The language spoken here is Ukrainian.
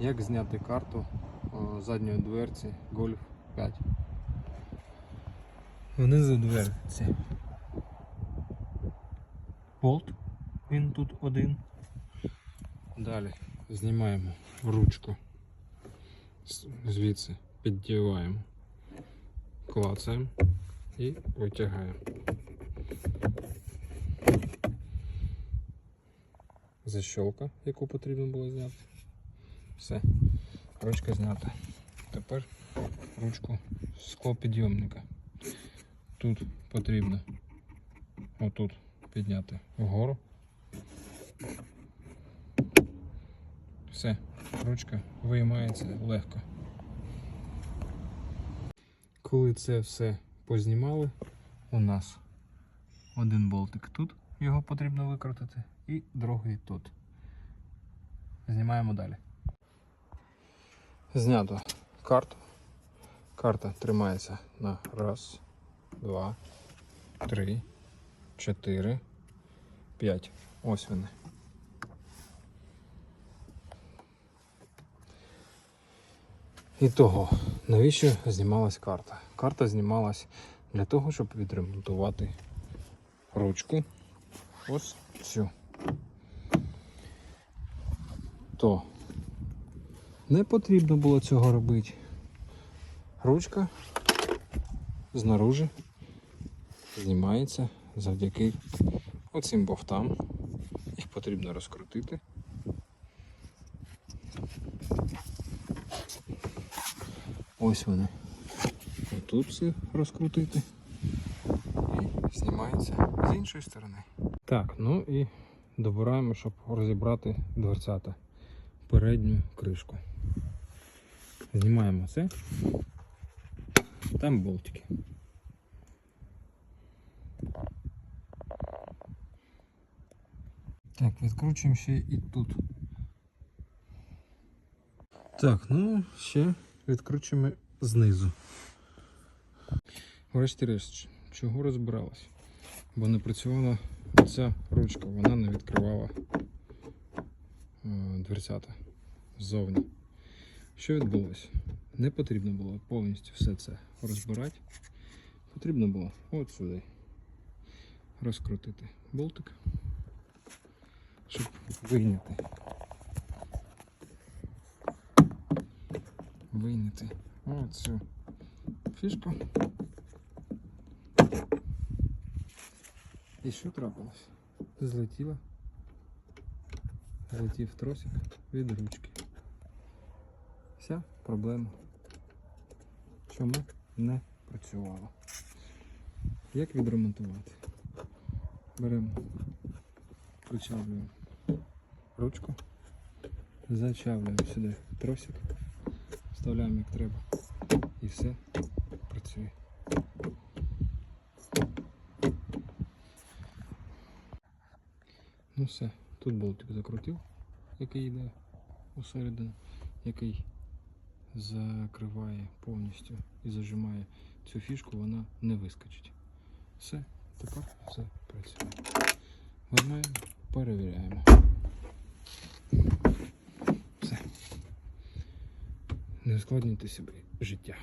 Як зняти карту задньої дверці Golf 5. Внизу дверці. Болт. Він тут один. Далі знімаємо ручку. Звідси піддіваємо. Клацаємо і витягаємо. Защолка, яку потрібно було зняти. Все. Ручка знята. Тепер ручку склопідйомника. Тут потрібно отут підняти вгору. Все, ручка виймається легко. Коли це все познімали, у нас один болтик тут, його потрібно викрутити, і другий тут. Знімаємо далі. Знято карту. Карта тримається на раз, два, три, чотири, п'ять. Ось вони. І того, навіщо знімалась карта? Карта знімалась для того, щоб відремонтувати ручку. Ось цю. То не потрібно було цього робити. Ручка знаружи знімається завдяки оцим бовтам. Їх потрібно розкрутити. Ось вони. Тут все розкрутити. І знімається з іншої сторони. Так, ну і добираємо, щоб розібрати дверцята. Передню кришку. Знімаємо це. Там болтики. Так, відкручуємо ще і тут. Так, ну ще відкручуємо знизу. Врешті-решт, чого розбиралась? Бо не працювала ця ручка, вона не відкривала е, дверцята ззовні. Що відбулося? Не потрібно було повністю все це розбирати. Потрібно було от сюди розкрутити болтик, щоб вийняти. Вийняти оцю фішку. І що трапилось? Злетіла. Злетів тросик від ручки. Вся проблема. Чому не працювало? Як відремонтувати? Беремо, причавлюємо ручку, зачавлюємо сюди тросик, вставляємо як треба і все працює. Ну все, тут болтик закрутив, який йде усередину, який закриває повністю і зажимає цю фішку, вона не вискочить. Все, тепер все працює. Виймаємо, перевіряємо. Все. Не ускладнюйте собі життя.